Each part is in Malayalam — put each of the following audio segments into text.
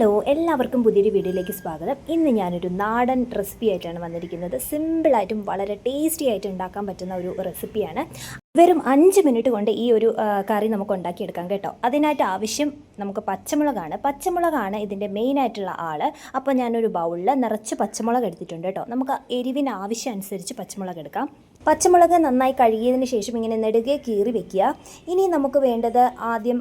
ഹലോ എല്ലാവർക്കും പുതിയൊരു വീഡിയോയിലേക്ക് സ്വാഗതം. ഇന്ന് ഞാനൊരു നാടൻ റെസിപ്പി ആയിട്ടാണ് വന്നിരിക്കുന്നത്. സിമ്പിളായിട്ടും വളരെ ടേസ്റ്റി ആയിട്ട് ഉണ്ടാക്കാൻ പറ്റുന്ന ഒരു റെസിപ്പിയാണ് വെറും അഞ്ച് മിനിറ്റ് കൊണ്ട് ഈ ഒരു കറി നമുക്ക് ഉണ്ടാക്കിയെടുക്കാം കേട്ടോ. അതിനായിട്ട് ആവശ്യം നമുക്ക് പച്ചമുളകാണ്. പച്ചമുളകാണ് ഇതിന്റെ മെയിൻ ആയിട്ടുള്ള ആൾ അപ്പോൾ ഞാനൊരു ബൗളിൽ നിറച്ച് പച്ചമുളക് എടുത്തിട്ടുണ്ട് കേട്ടോ. നമുക്ക് എരിവിന് ആവശ്യം അനുസരിച്ച് പച്ചമുളക് എടുക്കാം. പച്ചമുളക് നന്നായി കഴുകിയതിന് ശേഷം ഇങ്ങനെ നെടുകെ കീറി വെക്കുക. ഇനി നമുക്ക് വേണ്ടത് ആദ്യം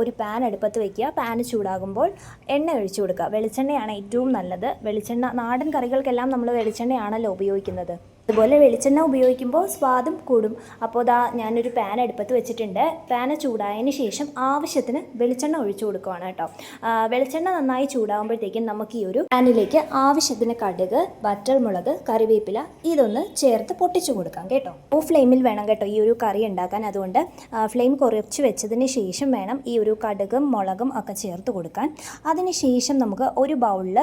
ഒരു പാൻ അടുപ്പത്ത് വെക്കുക. പാൻ ചൂടാകുമ്പോൾ എണ്ണ ഒഴിച്ചു കൊടുക്കുക. വെളിച്ചെണ്ണയാണ് ഏറ്റവും നല്ലത്. വെളിച്ചെണ്ണ നാടൻ കറികൾക്കെല്ലാം നമ്മൾ വെളിച്ചെണ്ണയാണല്ലോ ഉപയോഗിക്കുന്നത്. അതുപോലെ വെളിച്ചെണ്ണ ഉപയോഗിക്കുമ്പോൾ സ്വാദും കൂടും. അപ്പോൾ ദാ ഞാനൊരു പാൻ അടുപ്പത്ത് വെച്ചിട്ടുണ്ട്. പാന ചൂടായതിന് ശേഷം ആവശ്യത്തിന് വെളിച്ചെണ്ണ ഒഴിച്ചു കൊടുക്കുവാണ് കേട്ടോ. വെളിച്ചെണ്ണ നന്നായി ചൂടാകുമ്പോഴത്തേക്കും നമുക്ക് ഈ ഒരു പാനിലേക്ക് ആവശ്യത്തിന് കടുക് വറ്റൽമുളക് കറിവേപ്പില ഇതൊന്ന് ചേർത്ത് പൊട്ടിച്ചു കൊടുക്കാം കേട്ടോ. ഓ ഫ്ലെയിമിൽ വേണം കേട്ടോ ഈ ഒരു കറി ഉണ്ടാക്കാൻ. അതുകൊണ്ട് ഫ്ലെയിം കുറച്ച് വെച്ചതിന് ശേഷം വേണം ഈ ഒരു കടുകും മുളകും ഒക്കെ ചേർത്ത് കൊടുക്കാൻ. അതിന് ശേഷം നമുക്ക് ഒരു ബൗളിൽ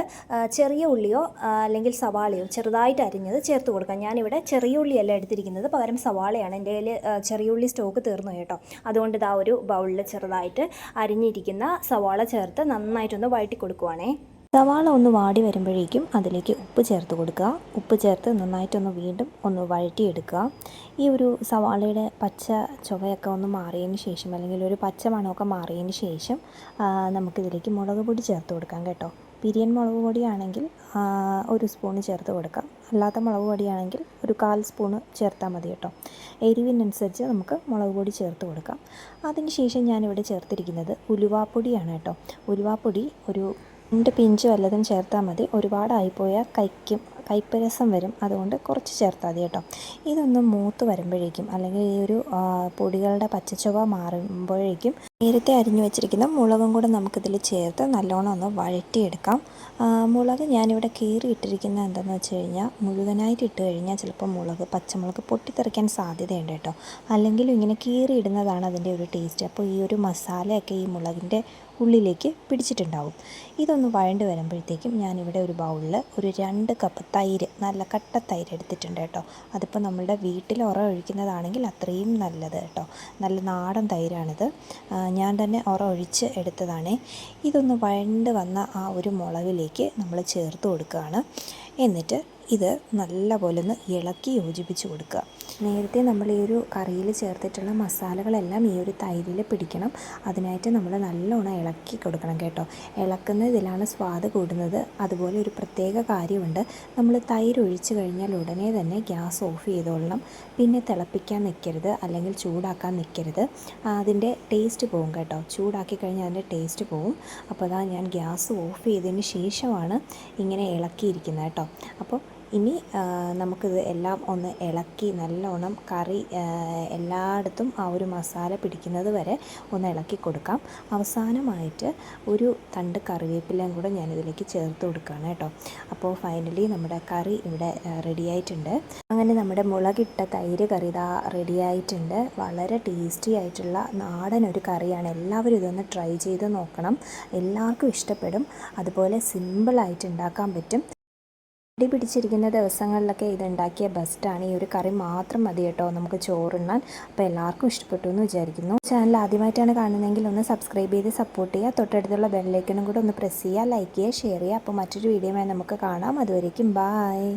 ചെറിയ ഉള്ളിയോ അല്ലെങ്കിൽ സവാളയോ ചെറുതായിട്ട് അരിഞ്ഞത് ചേർത്ത് കൊടുക്കാം. ഞാനിവിടെ ചെറിയ ഉള്ളിയല്ല എടുത്തിരിക്കുന്നത്. പകരം സവാളയാണ്. എന്റെ കയ്യിൽ ചെറിയ ഉള്ളി സ്റ്റോക്ക് തീർന്നു കേട്ടോ. അതുകൊണ്ട് ഇതാ ഒരു ബൗളിൽ ചെറുതായിട്ട് അരിഞ്ഞിരിക്കുന്ന സവാള ചേർത്ത് നന്നായിട്ടൊന്ന് വഴറ്റി കൊടുക്കുവാണേ. സവാള ഒന്ന് വാടി വരുമ്പോഴേക്കും അതിലേക്ക് ഉപ്പ് ചേർത്ത് കൊടുക്കുക. ഉപ്പ് ചേർത്ത് നന്നായിട്ടൊന്ന് വീണ്ടും ഒന്ന് വഴറ്റിയെടുക്കുക. ഈ ഒരു സവാളയുടെ പച്ച ചുവയൊക്കെ ഒന്ന് മാറിയതിന് ശേഷം അല്ലെങ്കിൽ ഒരു പച്ച മണമൊക്കെ മാറിയതിന് ശേഷം നമുക്കിതിലേക്ക് മുളക് പൊടി ചേർത്ത് കൊടുക്കാം കേട്ടോ. പിരിയൻ മുളക് പൊടിയാണെങ്കിൽ ഒരു സ്പൂണ് ചേർത്ത് കൊടുക്കാം. അല്ലാത്ത മുളക് പൊടിയാണെങ്കിൽ ഒരു കാൽ സ്പൂണ് ചേർത്താൽ മതി കേട്ടോ. എരിവിനനുസരിച്ച് നമുക്ക് മുളക് പൊടി ചേർത്ത് കൊടുക്കാം. അതിന് ശേഷം ഞാനിവിടെ ചേർത്തിരിക്കുന്നത് ഉലുവാപ്പൊടിയാണ് കേട്ടോ. ഉലുവാപ്പൊടി ഒരു രണ്ട് പിഞ്ച് വല്ലതും ചേർത്താൽ മതി. ഒരുപാടായിപ്പോയാൽ കൈക്കും കയ്പ്പ് രസം വരും. അതുകൊണ്ട് കുറച്ച് ചേർത്താൽ മതി കേട്ടോ. ഇതൊന്ന് മൂത്ത് വരുമ്പോഴേക്കും അല്ലെങ്കിൽ ഈ ഒരു പൊടികളുടെ പച്ചച്ചുവ മാറുമ്പോഴേക്കും നേരത്തെ അരിഞ്ഞു വെച്ചിരിക്കുന്ന മുളകും കൂടെ നമുക്കിതിൽ ചേർത്ത് നല്ലോണം ഒന്ന് വഴറ്റിയെടുക്കാം. മുളക് ഞാനിവിടെ കീറി ഇട്ടിരിക്കുന്നത് എന്താണെന്ന് വെച്ച് കഴിഞ്ഞാൽ മുഴുവനായിട്ട് ഇട്ട് കഴിഞ്ഞാൽ ചിലപ്പോൾ മുളക് പച്ചമുളക് പൊട്ടിത്തെറിക്കാൻ സാധ്യതയുണ്ട് കേട്ടോ. അല്ലെങ്കിൽ ഇങ്ങനെ കീറി ഇടുന്നതാണ് അതിന്റെ ഒരു ടേസ്റ്റ്. അപ്പോൾ ഈ ഒരു മസാലയൊക്കെ ഈ മുളകിന്റെ ഉള്ളിലേക്ക് പിടിച്ചിട്ടുണ്ടാവും. ഇതൊന്ന് വഴണ്ട് വരുമ്പോഴത്തേക്കും ഞാനിവിടെ ഒരു ബൗളിൽ ഒരു രണ്ട് കപ്പ് തൈര് നല്ല കട്ട തൈര് എടുത്തിട്ടുണ്ട് കേട്ടോ. അതിപ്പോൾ നമ്മളുടെ വീട്ടിൽ ഉറ ഒഴിക്കുന്നതാണെങ്കിൽ അത്രയും നല്ലത് കേട്ടോ. നല്ല നാടൻ തൈരാണിത്. ഞാൻ തന്നെ ഉറ ഒഴിച്ച് എടുത്തതാണ്. ഇതൊന്ന് വഴണ്ട് വന്ന ആ ഒരു മുളകിലേക്ക് നമ്മൾ ചേർത്ത് കൊടുക്കുകയാണ്. എന്നിട്ട് ഇത് നല്ലപോലെ ഒന്ന് ഇളക്കി യോജിപ്പിച്ച് കൊടുക്കുക. നേരത്തെ നമ്മൾ ഈ ഒരു കറിയിൽ ചേർത്തിട്ടുള്ള മസാലകളെല്ലാം ഈ ഒരു തൈരിൽ പിടിക്കണം. അതിനായിട്ട് നമ്മൾ നല്ലോണം ഇളക്കി കൊടുക്കണം കേട്ടോ. ഇളക്കുന്ന ഇതിലാണ് സ്വാദ് കൂടുന്നത്. അതുപോലെ ഒരു പ്രത്യേക കാര്യമുണ്ട്. നമ്മൾ തൈര് ഒഴിച്ചു കഴിഞ്ഞാൽ ഉടനെ തന്നെ ഗ്യാസ് ഓഫ് ചെയ്തോളണം. പിന്നെ തിളപ്പിക്കാൻ നിൽക്കരുത് അല്ലെങ്കിൽ ചൂടാക്കാൻ നിൽക്കരുത്. അതിന്റെ ടേസ്റ്റ് പോകും കേട്ടോ. ചൂടാക്കി കഴിഞ്ഞാൽ അതിന്റെ ടേസ്റ്റ് പോകും. അപ്പോൾ അതാ ഞാൻ ഗ്യാസ് ഓഫ് ചെയ്തതിന് ശേഷമാണ് ഇങ്ങനെ ഇളക്കിയിരിക്കുന്നത് കേട്ടോ. അപ്പോൾ ഇനി നമുക്കിത് എല്ലാം ഒന്ന് ഇളക്കി നല്ലോണം കറി എല്ലായിടത്തും ആ ഒരു മസാല പിടിക്കുന്നത് വരെ ഒന്ന് ഇളക്കി കൊടുക്കാം. അവസാനമായിട്ട് ഒരു തണ്ട് കറിവേപ്പിലയും കൂടെ ഞാനിതിലേക്ക് ചേർത്ത് കൊടുക്കുകയാണ് കേട്ടോ. അപ്പോൾ ഫൈനലി നമ്മുടെ കറി ഇവിടെ റെഡിയായിട്ടുണ്ട്. അങ്ങനെ നമ്മുടെ മുളകിട്ട തൈര് കറി ഇതാ റെഡിയായിട്ടുണ്ട്. വളരെ ടേസ്റ്റി ആയിട്ടുള്ള നാടൻ ഒരു കറിയാണ്. എല്ലാവരും ഇതൊന്ന് ട്രൈ ചെയ്ത് നോക്കണം. എല്ലാവർക്കും ഇഷ്ടപ്പെടും. അതുപോലെ സിമ്പിളായിട്ട് ഉണ്ടാക്കാൻ പറ്റും. അടി പിടിച്ചിരിക്കുന്ന ദിവസങ്ങളിലൊക്കെ ഇതുണ്ടാക്കിയ ബെസ്റ്റാണ്. ഈ ഒരു കറി മാത്രം മതി കേട്ടോ. നമുക്ക് ചോറുണ്ണാൻ. അപ്പോൾ എല്ലാവർക്കും ഇഷ്ടപ്പെട്ടു എന്ന് വിചാരിക്കുന്നു. ചാനൽ ആദ്യമായിട്ടാണ് കാണുന്നതെങ്കിൽ ഒന്ന് സബ്സ്ക്രൈബ് ചെയ്ത് സപ്പോർട്ട് ചെയ്യുക. തൊട്ടടുത്തുള്ള ബെല്ലൈക്കനും കൂടെ ഒന്ന് പ്രസ് ചെയ്യുക. ലൈക്ക് ചെയ്യുക ഷെയർ ചെയ്യുക. അപ്പോൾ മറ്റൊരു വീഡിയോയുമായി നമുക്ക് കാണാം. അതുവരേക്കും ബായ്